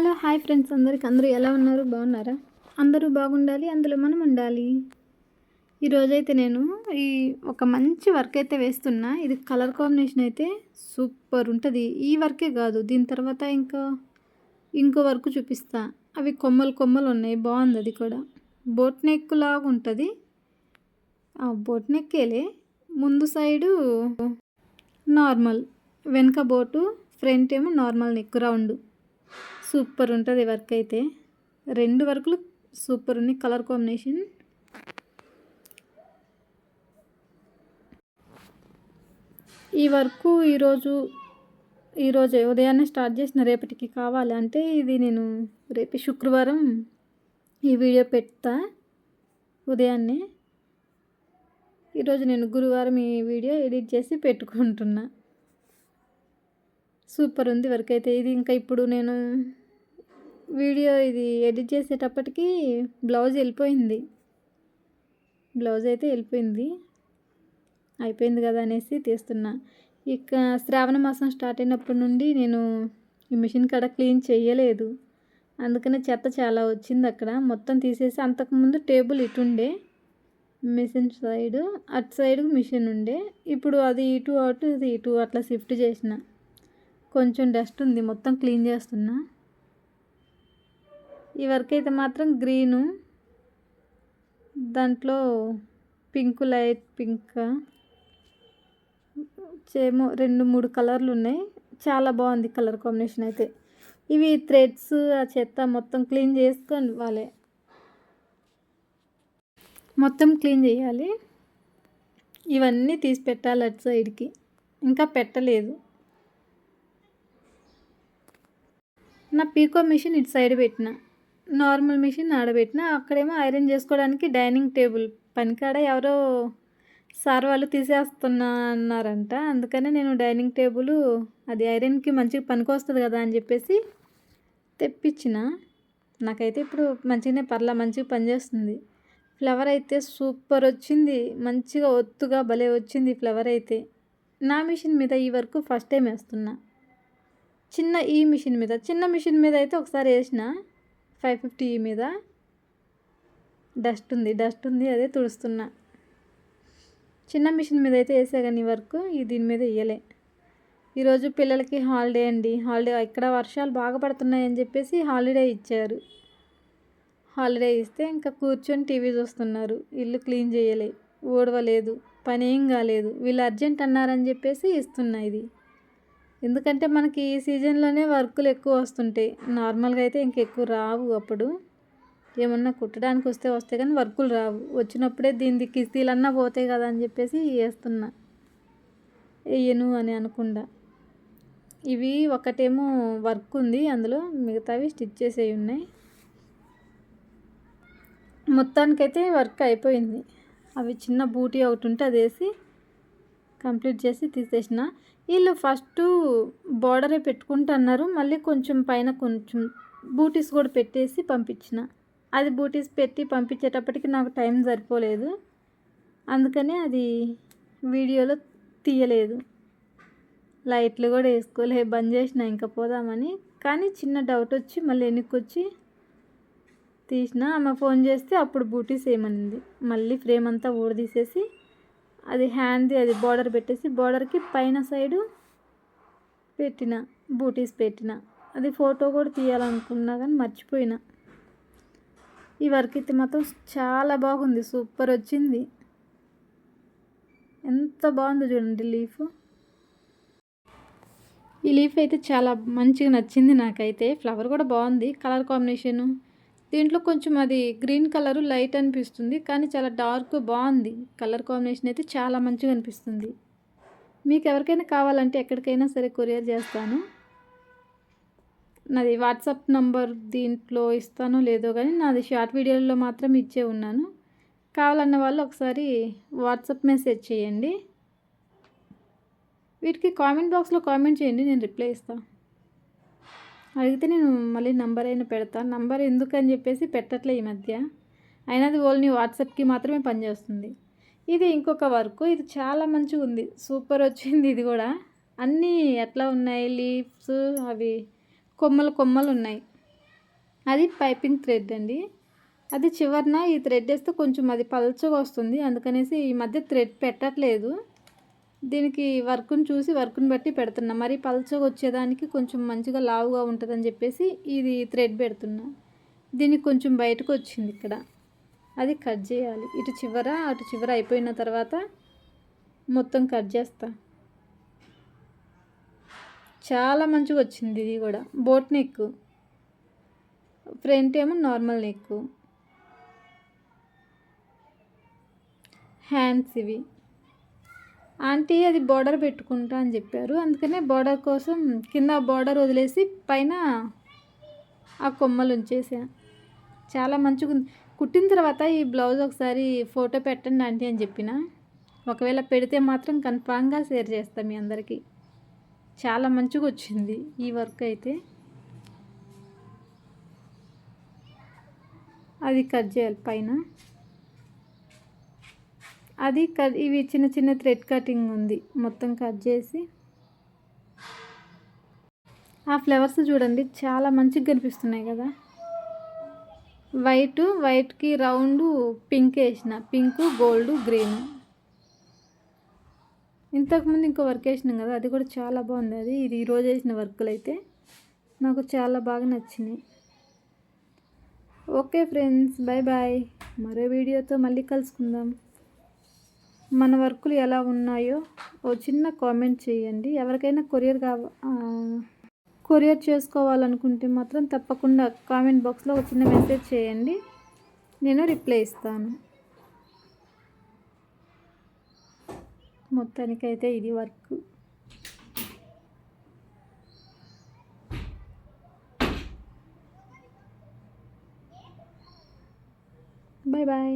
Hello hi friends. అందరికి అందరూ ఎలా ఉన్నారు? బాగున్నారా? అందరూ బాగుండాలి అందులో మనం ఉండాలి. ఈరోజైతే నేను ఈ ఒక మంచి వర్క్ అయితే వేస్తున్నా. ఇది కలర్ కాంబినేషన్ అయితే సూపర్ ఉంటుంది. ఈ వర్కే కాదు దీని తర్వాత ఇంకా ఇంకో వర్క్ చూపిస్తా. అవి కొమ్మలు కొమ్మలు ఉన్నాయి. బాగుంది అది కూడా. బోట్ నెక్ లాగా ఉంటుంది. బోట్ నెక్కేలే. ముందు సైడు నార్మల్ వెనక బోటు ఫ్రంట్ ఏమో నార్మల్ నెక్ రౌండ్. సూపర్ ఉంటుంది వర్క్ అయితే. రెండు వర్కులు సూపర్ ఉన్నాయి. Colour combination. ఈ వర్క్ ఈరోజు ఈరోజు ఉదయాన్నే స్టార్ట్ చేసిన రేపటికి కావాలి అంటే ఇది నేను రేపు శుక్రవారం ఈ వీడియో పెడతా ఉదయాన్నే. ఈరోజు నేను గురువారం ఈ వీడియో ఎడిట్ చేసి పెట్టుకుంటున్నా. సూపర్ ఉంది వర్క్ అయితే. ఇది ఇంకా ఇప్పుడు నేను వీడియో ఇది ఎడిట్ చేసేటప్పటికి బ్లౌజ్ వెళ్ళిపోయింది. బ్లౌజ్ అయితే వెళ్ళిపోయింది. అయిపోయింది కదా అనేసి తీస్తున్నా. ఇక శ్రావణ మాసం స్టార్ట్ అయినప్పటి నుండి నేను ఈ మిషన్ కాడ క్లీన్ చేయలేదు అందుకనే చెత్త చాలా వచ్చింది అక్కడ. మొత్తం తీసేసి అంతకుముందు టేబుల్ ఇటుండే మిషన్ సైడ్ అటు సైడ్ మిషన్ ఉండే. ఇప్పుడు అది ఇటు అటు అది ఇటు అట్లా షిఫ్ట్ చేసిన. కొంచెం డస్ట్ ఉంది మొత్తం క్లీన్ చేస్తున్నా. ఈ వర్క్ అయితే మాత్రం గ్రీను. దాంట్లో పింక్ లైట్ పింక్. చేమో రెండు మూడు కలర్లు ఉన్నాయి. చాలా బాగుంది కలర్ కాంబినేషన్ అయితే. ఇవి థ్రెడ్స్ ఆ చెత్త మొత్తం క్లీన్ చేసుకొని ఇవ్వాలి మొత్తం క్లీన్ చేయాలి. ఇవన్నీ తీసి పెట్టాలి అటు సైడ్కి. ఇంకా పెట్టలేదు. నా పీకో మిషన్ ఇటు సైడ్ పెట్టిన. నార్మల్ మిషన్ ఆడబెట్టిన అక్కడేమో ఐరన్ చేసుకోవడానికి డైనింగ్ టేబుల్ పనికాడ ఎవరో సార్ వాళ్ళు తీసేస్తున్నా అన్నారంట. అందుకనే నేను డైనింగ్ టేబుల్ అది ఐరన్కి మంచిగా పనికొస్తుంది కదా అని చెప్పేసి తెప్పించిన. నాకైతే ఇప్పుడు మంచిగానే పర్లా మంచిగా పనిచేస్తుంది. ఫ్లవర్ అయితే సూపర్ వచ్చింది. మంచిగా ఒత్తుగా భలే వచ్చింది ఫ్లవర్ అయితే. నా మిషన్ మీద ఈ వరకు ఫస్ట్ టైం వేస్తున్నా. చిన్న ఈ మిషన్ మీద చిన్న మిషన్ మీద అయితే ఒకసారి వేసిన ఫైవ్ ఫిఫ్టీ మీద డస్ట్ ఉంది. డస్ట్ ఉంది అదే తుడుస్తున్నా. చిన్న మిషన్ మీద అయితే వేసా కానీ వర్క్ ఈ దీని మీద వేయలే ఈరోజు పిల్లలకి హాలిడే అండి. హాలిడే ఇక్కడ వర్షాలు బాగా పడుతున్నాయని చెప్పేసి హాలిడే ఇచ్చారు. హాలిడే ఇస్తే ఇంకా కూర్చొని టీవీ చూస్తున్నారు. ఇల్లు క్లీన్ చేయలే. ఓడవలేదు. పని ఏం కాలేదు. వీళ్ళు అర్జెంట్ అన్నారని చెప్పేసి ఇస్తున్నా ఇది. ఎందుకంటే మనకి ఈ సీజన్లోనే వర్కులు ఎక్కువ వస్తుంటాయి. నార్మల్గా అయితే ఇంకెక్కువ రావు అప్పుడు. ఏమన్నా కుట్టడానికి వస్తే వస్తే కానీ వర్కులు రావు. వచ్చినప్పుడే దీని కిస్తీలన్నా పోతాయి కదా అని చెప్పేసి వేస్తున్నా వేయను అని అనుకుండా. ఇవి ఒకటేమో వర్క్ ఉంది అందులో మిగతావి స్టిచ్ చేసేవి ఉన్నాయి. మొత్తానికైతే వర్క్ అయిపోయింది. అవి చిన్న బూటీ ఒకటి ఉంటే అది వేసి కంప్లీట్ చేసి తీసేసిన. వీళ్ళు ఫస్ట్ బోర్డరే పెట్టుకుంటున్నారు. మళ్ళీ కొంచెం పైన కొంచెం బూటీస్ కూడా పెట్టేసి పంపించిన. అది బూటీస్ పెట్టి పంపించేటప్పటికి నాకు టైం సరిపోలేదు. అందుకనే అది వీడియోలో తీయలేదు. లైట్లు కూడా వేసుకోలే బంద్ చేసిన ఇంకా పోదామని. కానీ చిన్న డౌట్ వచ్చి మళ్ళీ వెనక్కి వచ్చి తీసిన. ఆమె ఫోన్ చేస్తే అప్పుడు బూటీస్ ఏమనింది. మళ్ళీ ఫ్రేమ్ అంతా ఊడదీసేసి అది హ్యాండ్ది అది బార్డర్ పెట్టేసి బార్డర్కి పైన సైడు పెట్టిన బూటీస్ పెట్టిన. అది ఫోటో కూడా తీయాలనుకున్నా కానీ మర్చిపోయిన. ఈ వర్క్ అయితే మాత్రం చాలా బాగుంది సూపర్ వచ్చింది. ఎంత బాగుందో చూడండి లీఫ్ ఈ లీఫ్ అయితే చాలా మంచిగా నచ్చింది నాకైతే. ఫ్లవర్ కూడా బాగుంది కలర్ కాంబినేషను దీంట్లో కొంచెం అది గ్రీన్ కలర్ లైట్ అనిపిస్తుంది కానీ చాలా డార్క్ బాగుంది. కలర్ కాంబినేషన్ అయితే చాలా మంచిగా అనిపిస్తుంది. మీకు ఎవరికైనా కావాలంటే ఎక్కడికైనా సరే కొరియర్ చేస్తాను. నాది వాట్సాప్ నంబర్ దీంట్లో ఇస్తానో లేదో కానీ నాది షార్ట్ వీడియోలో మాత్రం ఇచ్చే ఉన్నాను. కావాలన్న వాళ్ళు ఒకసారి వాట్సాప్ మెసేజ్ చేయండి. వీటికి కామెంట్ బాక్స్లో కామెంట్ చేయండి నేను రిప్లై ఇస్తాను. అడిగితే నేను మళ్ళీ నంబర్ అయినా పెడతాను నంబర్ ఎందుకని చెప్పేసి పెట్టట్లే ఈ మధ్య. అయినది ఓన్లీ వాట్సాప్కి మాత్రమే పనిచేస్తుంది. ఇది ఇంకొక వర్క్. ఇది చాలా మంచిగా ఉంది. సూపర్ వచ్చింది ఇది కూడా. అన్నీ ఎట్లా ఉన్నాయి? లీవ్స్ అవి కొమ్మలు కొమ్మలు ఉన్నాయి. అది పైపింగ్ థ్రెడ్ అండి. అది చివరిన ఈ థ్రెడ్ వేస్తే కొంచెం అది పల్చగా వస్తుంది. అందుకనేసి ఈ మధ్య థ్రెడ్ పెట్టట్లేదు. దీనికి వర్క్ని చూసి వర్క్ని బట్టి పెడుతున్నా. మరి పల్చగా వచ్చేదానికి కొంచెం మంచిగా లావుగా ఉంటుందని చెప్పేసి ఇది థ్రెడ్ పెడుతున్నా. దీనికి కొంచెం బయటకు వచ్చింది ఇక్కడ. అది కట్ చేయాలి. ఇటు చివర అటు చివర అయిపోయిన తర్వాత మొత్తం కట్ చేస్తా. చాలా మంచిగా వచ్చింది ఇది కూడా. Boat neck. ఫ్రంట్ ఏమో నార్మల్ నెక్. హ్యాండ్స్ ఇవి. ఆంటీ అది బార్డర్ పెట్టుకుంటా అని చెప్పారు. అందుకనే బార్డర్ కోసం కింద బార్డర్ వదిలేసి పైన ఆ కొమ్మలు ఉంచేసా. చాలా మంచిగా ఉంది. కుట్టిన తర్వాత ఈ బ్లౌజ్ ఒకసారి ఫోటో పెట్టండి ఆంటీ అని చెప్పిన. ఒకవేళ పెడితే మాత్రం కన్ఫామ్గా షేర్ చేస్తాం మీ అందరికీ. చాలా మంచిగా వచ్చింది ఈ వర్క్ అయితే. అది కట్ చేయాలి పైన. అది కట్ ఇవి చిన్న చిన్న థ్రెడ్ కటింగ్ ఉంది. మొత్తం కట్ చేసి. ఆ ఫ్లవర్స్ చూడండి చాలా మంచిగా కనిపిస్తున్నాయి కదా. వైట్ వైట్కి రౌండ్ పింక్ వేసిన. Pink gold green. ఇంతకుముందు ఇంకో వర్క్ వేసినాం కదా అది కూడా చాలా బాగుంది. అది ఇది ఈరోజు వేసిన వర్కులు అయితే నాకు చాలా బాగా నచ్చినాయి. ఓకే ఫ్రెండ్స్ బాయ్ బాయ్ మరో వీడియోతో మళ్ళీ కలుసుకుందాం. మన వర్కులు ఎలా ఉన్నాయో ఓ చిన్న కామెంట్ చేయండి. ఎవరికైనా కొరియర్ కావ కొరియర్ చేసుకోవాలనుకుంటే మాత్రం తప్పకుండా కామెంట్ బాక్స్లో ఒక చిన్న మెసేజ్ చేయండి. నేను రిప్లై ఇస్తాను. మొత్తానికైతే ఇది వర్క్. Bye bye.